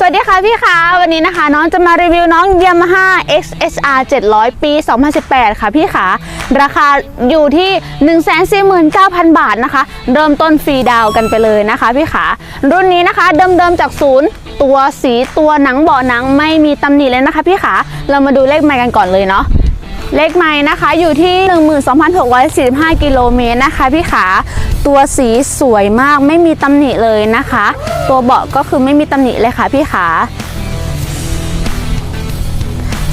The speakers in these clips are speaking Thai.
สวัสดีค่ะพี่คะวันนี้นะคะ น้องจะมารีวิวน้อง Yamaha XSR 700 ปี 2018 ค่ะพี่ขาราคาอยู่ที่ 149,000 บาทนะคะ เริ่มต้นฟรีดาวกันไปเลยนะคะพี่ขารุ่นนี้นะคะเดิมๆจากศูนย์ตัวสีตัวหนังเบาะหนังไม่มีตำหนิเลยนะคะพี่ขาเรามาดูเลขไมล์กันก่อนเลยเนาะเลขไม้นะคะอยู่ที่ 12,645 กิโลเมตรนะคะพี่ขา ตัวสีสวยมากไม่มีตำหนิเลยนะคะ ตัวเบาะก็คือไม่มีตำหนิเลยค่ะพี่ขา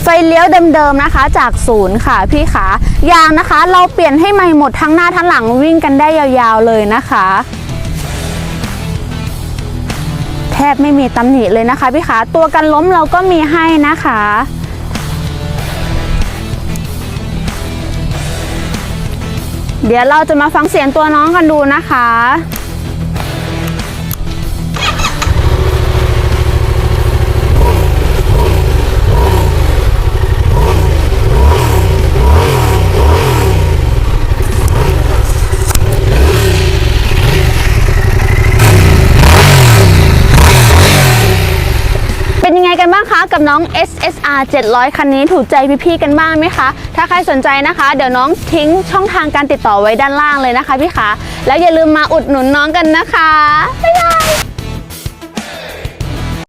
ไฟเลี้ยวเดิมๆนะคะ จากศูนย์ค่ะพี่ขายางนะคะ เราเปลี่ยนให้ใหม่หมดทั้งหน้าทั้งหลังวิ่งกันได้ยาวๆเลยนะคะ แทบไม่มีตำหนิเลยนะคะพี่ขาตัวกันล้มเราก็มีให้นะคะ เดี๋ยวเราจะมาฟังเสียงตัวน้องกันดูนะคะ กันบ้างคะกับน้อง SSR 700 คันนี้ถูกใจพี่ๆกันบ้างไหมคะ ถ้าใครสนใจนะคะ เดี๋ยวน้องทิ้งช่องทางการติดต่อไว้ด้านล่างเลยนะคะพี่คะ แล้วอย่าลืมมาอุดหนุนน้องกันนะคะบ๊ายบาย